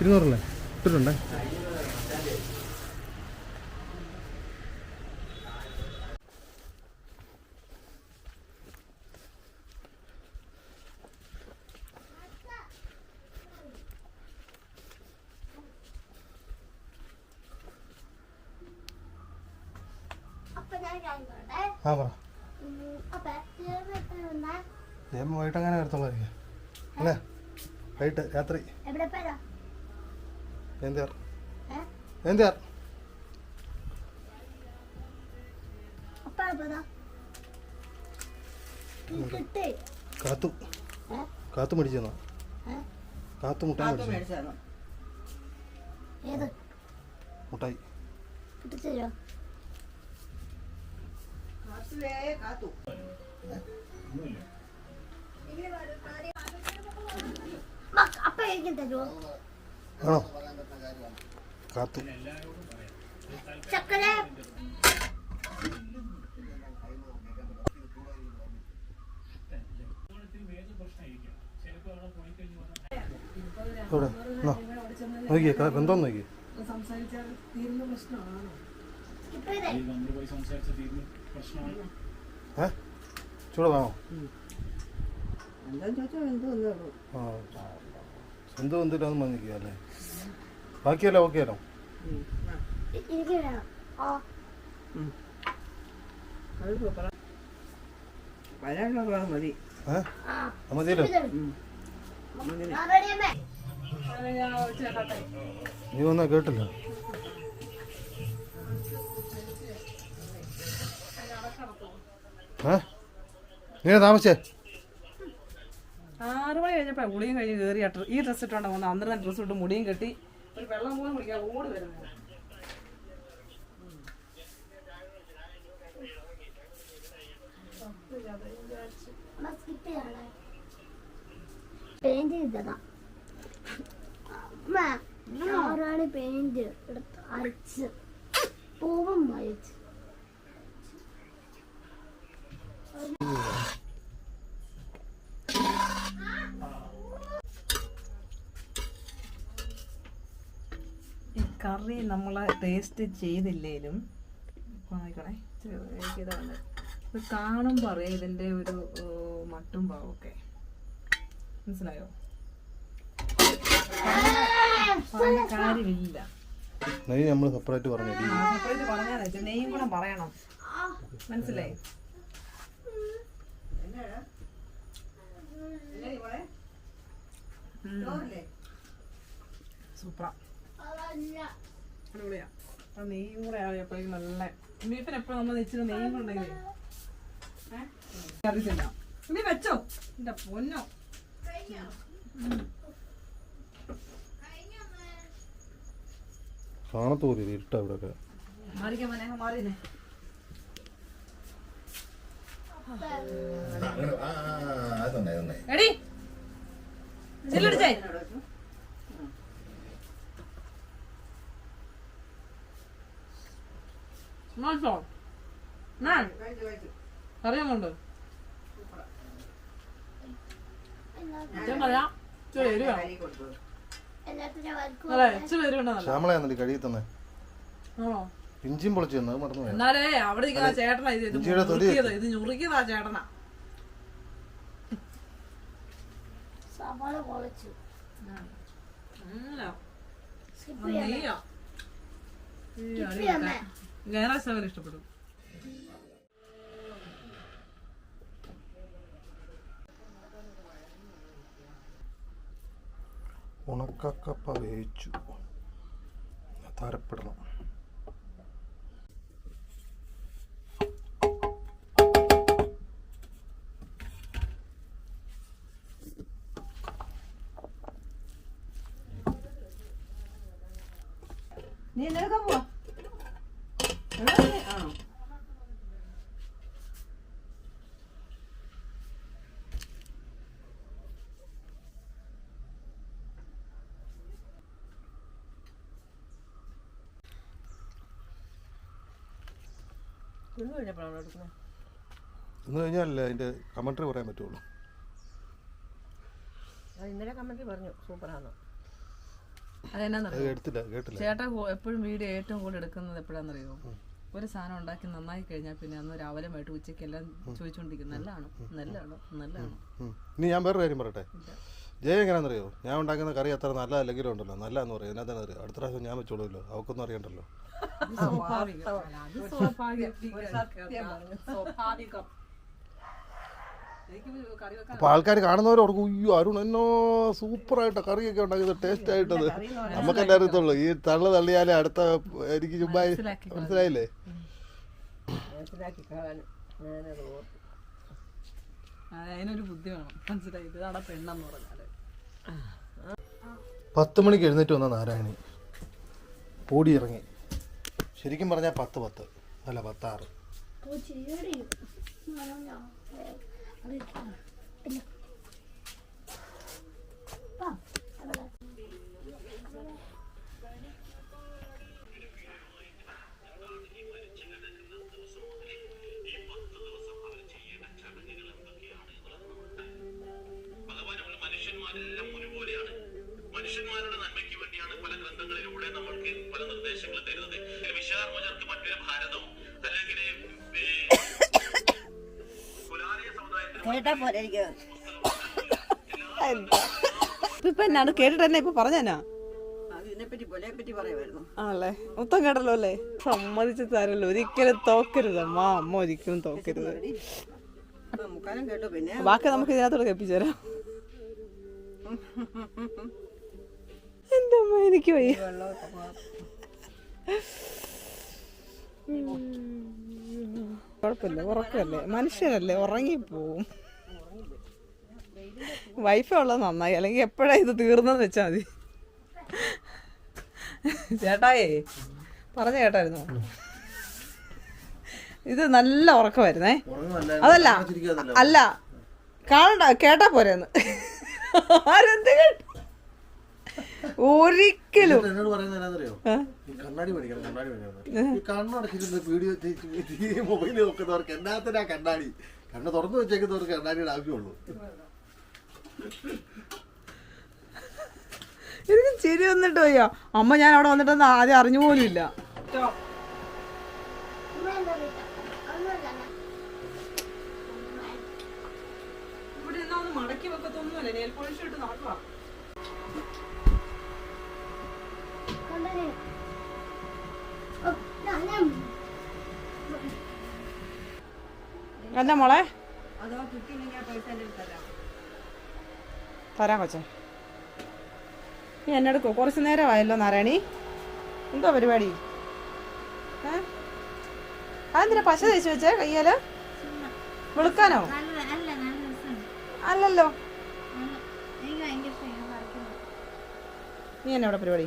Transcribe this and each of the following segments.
ഇരുന്നൂറല്ലേ? ഇട്ടിട്ടുണ്ടേ? ആ പറ. വൈകിട്ട് അങ്ങനെ വരത്തുള്ളായിരിക്കും അല്ലേ? വൈകിട്ട് രാത്രി? എന്തിയാർ? എന്തിയാർ. കാത്തു? കാത്തു മേടിച്ചെന്നോ? കാത്തു മുട്ടായി മേടിച്ചു? മുട്ടായി കാത്തു അപ്പ എനിക്ക് തരുവോ? ആണോ? കാത്തു. എന്നാ? നോക്കിയേ ബന്ധം നോക്കിയേ. സംസാരിച്ചാൽ തീരുന്ന പ്രശ്നമാണ് ഇപ്പൊ ഇതേ. ഏ ചൂട് വേണോ എന്താന്ന് ചോദിച്ചാൽ എന്ത് വന്നേ ആ. എന്ത് എന്തിനാ മഞ്ഞിക്കുക അല്ലേ? ബാക്കിയല്ലോ മതി. മതിയല്ലോ. നീ വന്നാ കേട്ടില്ല. ഏ? നീ താമസിച്ചേ? ആറ് മണി കഴിഞ്ഞപ്പോൾ മുടിയും കഴിഞ്ഞ് കയറി ഈ ഡ്രസ്സ് ഇട്ടോണ്ട് പോകുന്നത് അന്നേരം ഡ്രസ്സ് ഇട്ട് മുടിയും കെട്ടി ഒരു വെള്ളം പോലും കുടിക്കാൻ ഓടി ചെയ്യണേ. പെയിന്റ് ചെയ്തതാ. പെയിന്റ് എടുത്ത് അരച്ച്. പൂവും വായിച്ച് ഈ കറി നമ്മൾ ടേസ്റ്റ് ചെയ്തില്ലേലും ആയിക്കോണേ എനിക്കിതാണ് ഇത് കാണുമ്പോൾ അറിയാം ഇതിന്റെ ഒരു മട്ടും പാവൊക്കെ. മനസ്സിലായോ? കാര്യമില്ല നമ്മൾ സെപ്പറേറ്റ് പറഞ്ഞു സെപ്പറേറ്റ് പറഞ്ഞാൽ നെയ്യും കൂടെ പറയണം. മനസ്സിലായി? സൂപ്പറാ. അടിപൊളിയാ നെയ്യും കൂടെ ആയപ്പോഴേക്കും നല്ല ബീഫിന് എപ്പോഴും നമ്മൾ ഇച്ചിരി നെയ്യും കൂടെ ഉണ്ടെങ്കിൽ അറിയത്തില്ല നീ വെച്ചോ എന്റെ പൊന്നോ കാണത്ത് പോലും ഇരുട്ടാ ഇവിടെയൊക്കെ മാറിക്കാൻ മനേഹം മാറിയേ എടി ചില്ലടിച്ചേ മനസ്സിലോ ഞാൻ അറിയാമുണ്ട് ഞാൻ പറയാം ഇച്ചിരി എരിവാ എല്ലാത്തിനും വർക്ക് അല്ലേ ഇച്ചിരി എരിവുണ്ടെന്നല്ല ശ്യാമളയാന്നല്ലേ കഴുകി തന്നെ ആണോ? ഇഞ്ചിയും പൊളിച്ചു മറന്നു എന്നാലേ അവിടെ ചേട്ടനാ ഇത് ഇത് ഞുറുക്കിയത് ചേട്ടനാ. സവാള പൊളിച്ചു ഉം. ഞായറാഴ്ച അവർ ഇഷ്ടപ്പെടും ഉണക്കക്കപ്പ വേവിച്ചു താരപ്പെടണം. നീ എന്തൊക്കെ പോവാ ആ ഇന്ന് കഴിഞ്ഞപ്പോഴാണ് എടുക്കുന്നത്? ഇന്ന് കഴിഞ്ഞാലല്ലേ അതിന്റെ കമൻട്രി പറയാൻ പറ്റുള്ളൂ. ഇന്നലെ കമന്റ് പറഞ്ഞു. സൂപ്പറാണ് അത് അതെന്നാന്നറിയോ എടുത്തില്ല കേട്ടില്ല. ചേട്ടാ എപ്പോഴും വീഡിയോ ഏറ്റവും കൂടുതൽ എടുക്കുന്നത് എപ്പോഴാണെന്നറിയോ ഒരു സാധനം ഉണ്ടാക്കി നന്നായി കഴിഞ്ഞാൽ പിന്നെ അന്ന് രാവിലെ വൈകിട്ട് ഉച്ചയ്ക്ക് എല്ലാം ചോദിച്ചുകൊണ്ടിരിക്കും നല്ലതാണോ? നല്ലതാണോ? നല്ലതാണ്? ഉം. ഇനി ഞാൻ വേറൊരു കാര്യം പറയട്ടെ? ജയ എങ്ങനെയാണെന്നറിയോ ഞാൻ ഉണ്ടാക്കുന്ന കറി അത്ര നല്ലതല്ലെങ്കിലും ഉണ്ടല്ലോ. നല്ലതെന്ന് പറയും. എന്നാ അറിയാം? അടുത്ത പ്രാവശ്യം ഞാൻ വെച്ചോളൂല്ലോ അവക്കൊന്നും അറിയണ്ടല്ലോ. സ്വാഭാവികം അല്ല, അത് സ്വാഭാവികം സ്വാഭാവികം എനിക്ക് കറി വെക്കാൻ അപ്പോൾ ആൾക്കാർ കാണുന്നവർ ഓർക്കും അയ്യോ അരുൺ എന്നോ സൂപ്പറായിട്ട് കറിയൊക്കെ ഉണ്ടാക്കിയത് ടേസ്റ്റ് ആയിട്ടത്. നമുക്കെല്ലാം അറിയത്തുള്ളൂ ഈ തള്ളു തള്ളിയാലേ അടുത്ത എനിക്ക് ചുമ്മാ മനസ്സിലാക്കി മനസ്സിലായില്ലേ? മനസ്സിലാക്കി കാണാൻ ഞാനത് ഓർത്തു. ആ, അതിനൊരു ബുദ്ധി വേണം. മനസ്സിലായി ഇതാണ് പെണ്ണെന്ന് പറഞ്ഞാൽ. പത്ത് മണിക്ക് എഴുന്നേറ്റ് വന്ന നാരായണി. പോടി ഇറങ്ങി. ശരിക്കും പറഞ്ഞാൽ പത്ത് പത്ത്. അല്ല പത്താറ്. മനുഷ്യന്മാരെല്ലാം ഒരുപോലെയാണ്. മനുഷ്യന്മാരുടെ നന്മയ്ക്ക് വേണ്ടിയാണ് പല ഗ്രന്ഥങ്ങളിലൂടെ നമ്മൾക്ക് കേട്ടാ പോലെ ഇപ്പൊ എന്നാണ്? കേട്ടിട്ട് തന്നെ ഇപ്പൊ പറഞ്ഞാ ആണല്ലേ? മൊത്തം കേട്ടല്ലോ അല്ലേ? സമ്മതിച്ച് തരല്ലോ ഒരിക്കലും തോക്കരുത്. അമ്മ അമ്മ ഒരിക്കലും തോക്കരുത്. ബാക്കി നമുക്ക് ഇതിനകത്തോട് കേൾപ്പിച്ചു തരാം എന്റെ അമ്മ എനിക്ക് വയ്യ. പോകാം കുഴപ്പമില്ല ഉറക്കമല്ലേ? മനുഷ്യനല്ലേ ഉറങ്ങിപ്പോവും. വൈഫൈ ഉള്ളത് നന്നായി. അല്ലെങ്കിൽ എപ്പോഴാ ഇത് തീർന്നെന്ന് വെച്ചാൽ മതി. ചേട്ടായേ പറഞ്ഞ കേട്ടായിരുന്നു. ഇത് നല്ല ഉറക്കമായിരുന്നേ. അതല്ല അല്ല കാണണ്ട കേട്ടാ പോരെന്ന്. ആരെന്ത് കേട്ടു? ഒരിക്കലും. എന്നോട് പറയുന്നത് എന്നാന്നറിയോ കണ്ണാടി മേടിക്കണം കണ്ണാടി മേടിക്കണം ഈ കണ്ണടച്ചിരുന്ന് വീഡിയോ മൊബൈൽ നോക്കുന്നവർക്ക് എന്നാത്തിനാ കണ്ണാടി? കണ്ണ് തുറന്നു വെച്ചേക്കുന്നവർക്ക് കണ്ണാടിയുടെ ആവശ്യമുള്ളൂ. എനിക്ക് ചിരി വന്നിട്ട് അയ്യോ അമ്മ ഞാൻ അവിടെ വന്നിട്ടൊന്നും ആദ്യം അറിഞ്ഞു പോലും ഇല്ല. ഇവിടെ മടക്കി വെക്കത്തൊന്നുമല്ല. നെയിൽ പോളിഷ് ഇട്ട് നടക്കുക കൊണ്ടുവരേ ഓ ഞാൻ എന്താ മോളെ? തരാം. കൊച്ചെ. നീ എന്നെ എടുക്കോ? കുറച്ച് നേരമായല്ലോ നാരായണി. എന്തോ പരിപാടി? ഏ? അതെന്തിനാ പശ തേച്ച് വെച്ചേ കയ്യാൽ? വെളുക്കാനോ? അല്ലല്ലോ. നീ എന്നെ എവിടെ പരിപാടി?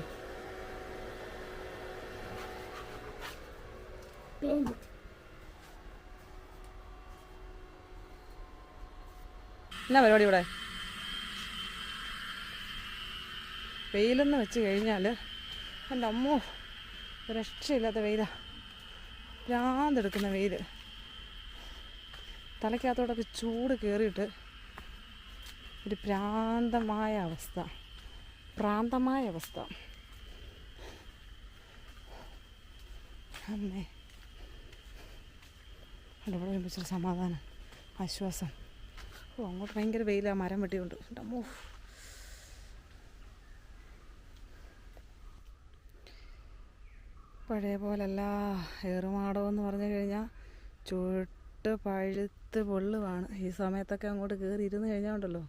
പെയിന്റ് എന്നാ പരിപാടി ഇവിടെ? വെയിലെന്ന് വെച്ച് കഴിഞ്ഞാൽ എന്റെ അമ്മോ രക്ഷയില്ലാത്ത വെയിലാണ് ഭ്രാന്തെടുക്കുന്ന വെയിൽ തലയ്ക്കകത്തോടൊക്കെ ചൂട് കയറിയിട്ട് ഒരു ഭ്രാന്തമായ അവസ്ഥ. ഭ്രാന്തമായ അവസ്ഥ. അമ്മേ. അവിടെ ഇവിടെ ഇച്ചിരി സമാധാനം ആശ്വാസം. ഓ അങ്ങോട്ട് ഭയങ്കര വെയിലാ മരം വെട്ടിയുണ്ട് അമ്മോ പഴയ പോലല്ല ഏറുമാടോ എന്ന് പറഞ്ഞു കഴിഞ്ഞാൽ ചുട്ട് പഴുത്ത് പൊള്ളുവാണ്. ഈ സമയത്തൊക്കെ അങ്ങോട്ട് കയറി ഇരുന്ന് കഴിഞ്ഞാൽ ഉണ്ടല്ലോ.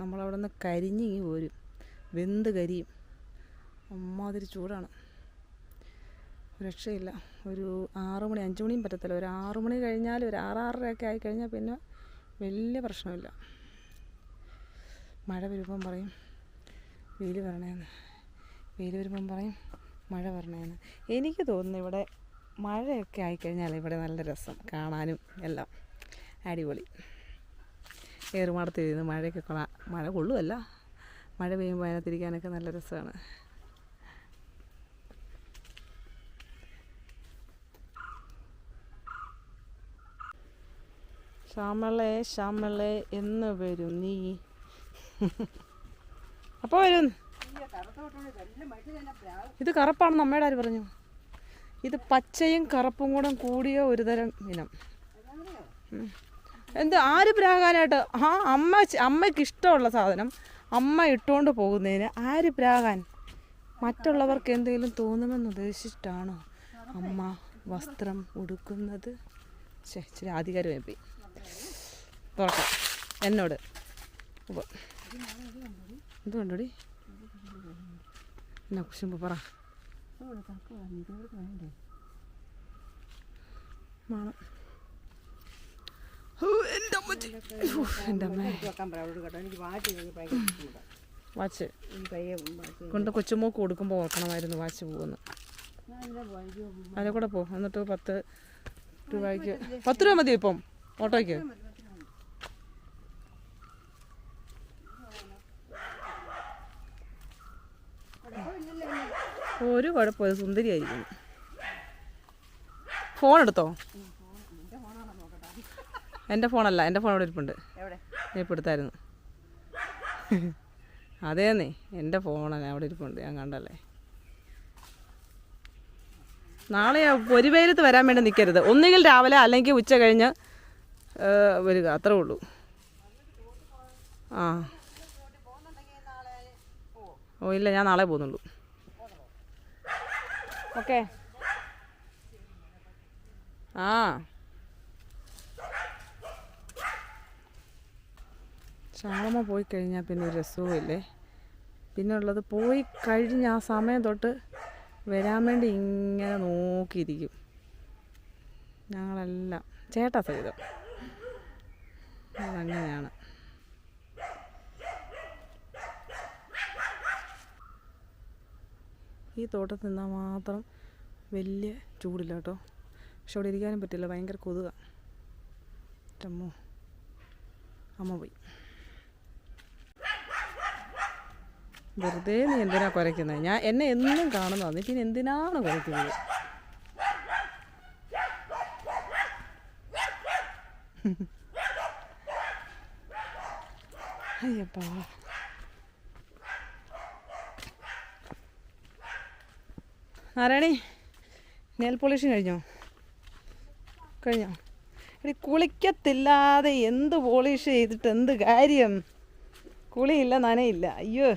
നമ്മളവിടെ നിന്ന് കരിഞ്ഞിങ്ങി പോരും. വെന്ത് കരിയും. അമ്മാതിരി ചൂടാണ്. രക്ഷയില്ല. ഒരു ആറു മണി അഞ്ച് മണിയും പറ്റത്തില്ല. ഒരു ആറു മണി കഴിഞ്ഞാൽ ഒരു ആറാറരയൊക്കെ ആയിക്കഴിഞ്ഞാൽ പിന്നെ വലിയ പ്രശ്നമില്ല. മഴ വരുമ്പം പറയും വെയിൽ വരണേന്ന്. വെയിൽ വരുമ്പം പറയും മഴ വരണേന്ന്. എനിക്ക് തോന്നുന്നു ഇവിടെ മഴയൊക്കെ ആയിക്കഴിഞ്ഞാൽ ഇവിടെ നല്ല രസം കാണാനും എല്ലാം. അടിപൊളി. ഏറുമാടത്തിരുന്ന് മഴയൊക്കെ കൊള്ളാം. മഴ കൊള്ളുമല്ല മഴ പെയ്യുമ്പോൾ അതിനകത്തിരിക്കാനൊക്കെ നല്ല രസമാണ്. ശ്യാമളെ ശ്യാമളെ എന്ന് വരും നീ. അപ്പോൾ വരും. ഇത് കറുപ്പാണെന്ന് അമ്മയുടെ ആര് പറഞ്ഞു. ഇത് പച്ചയും കറുപ്പും കൂടെ കൂടിയ ഒരുതരം ഇനം. എന്ത് ആര് പ്രാകാനായിട്ട്? ആ അമ്മ അമ്മയ്ക്ക് ഇഷ്ടമുള്ള സാധനം അമ്മ ഇട്ടുകൊണ്ട് പോകുന്നതിന് ആര് പ്രാകാൻ? മറ്റുള്ളവർക്ക് എന്തെങ്കിലും തോന്നുമെന്ന് ഉദ്ദേശിച്ചിട്ടാണോ അമ്മ വസ്ത്രം ഉടുക്കുന്നത്? ശരി ആധികാരമായി പോയി. തുറക്കാം. എന്നോട്. ഇത് എന്തുകൊണ്ടോടി എന്നാ കുശുമ്പ് പറ. വാച്ച്. കൊണ്ട് കൊച്ചുമോക്ക് കൊടുക്കുമ്പോൾ ഓർക്കണമായിരുന്നു വാച്ച് പോകുന്നു അതിൽ കൂടെ പോ. എന്നിട്ട് പത്ത് രൂപയ്ക്ക്. പത്ത് രൂപ മതി ഇപ്പം. ഓട്ടോയ്ക്ക്. ഒരു കുഴപ്പമില്ല സുന്ദരിയായിരിക്കും ഫോൺ എടുത്തോ? എന്റെ ഫോണല്ല എന്റെ ഫോൺ അവിടെ ഇരിപ്പുണ്ട്. ഇപ്പോൾ എടുത്തായിരുന്നു. അതേന്നേ എന്റെ ഫോണല്ല അവിടെ ഇരിപ്പുണ്ട് ഞാൻ കണ്ടല്ലേ. നാളെ ഒരു പേരത്ത് വരാൻ വേണ്ടി നിൽക്കരുത് ഒന്നുകിൽ രാവിലെ അല്ലെങ്കിൽ ഉച്ച കഴിഞ്ഞ് വരിക. അത്രേ ഉള്ളൂ. ആ. ഓ ഇല്ല ഞാൻ നാളെ പോകുന്നുള്ളൂ. ഓക്കെ. ആ. ക്ഷാമ പോയി കഴിഞ്ഞാൽ പിന്നെ ഒരു രസവും ഇല്ലേ പിന്നെ ഉള്ളത് പോയി കഴിഞ്ഞ് ആ സമയം തൊട്ട് വരാൻ വേണ്ടി ഇങ്ങനെ നോക്കിയിരിക്കും. ഞങ്ങളെല്ലാം. ചേട്ടാ സഹിതം. അതങ്ങനെയാണ്. ഈ തോട്ടത്തിൽ നിന്നാൽ മാത്രം വലിയ ചൂടില്ല കേട്ടോ. പക്ഷെ അവിടെ ഇരിക്കാനും പറ്റില്ല ഭയങ്കര കൊതുക. അമ്മോ അമ്മ പോയി. വെറുതെ നീ എന്തിനാ കുരയ്ക്കുന്നത് ഞാൻ എന്നെ എന്നും കാണുന്നതാണ് നീ പിന്നെ എന്തിനാണ് കുരയ്ക്കുന്നത്? അയ്യപ്പാ ആരാണി നെയിൽ പോളിഷ് കഴിഞ്ഞോ? കഴിഞ്ഞോ? എടി കുളിക്കത്തില്ലാതെ എന്ത് പോളിഷ് ചെയ്തിട്ട് എന്ത് കാര്യം? കുളിയില്ല നനയില്ല. അയ്യോ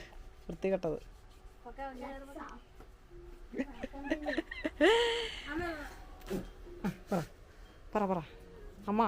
വൃത്തികെട്ടത്. പറ പറ പറ. അമ്മ.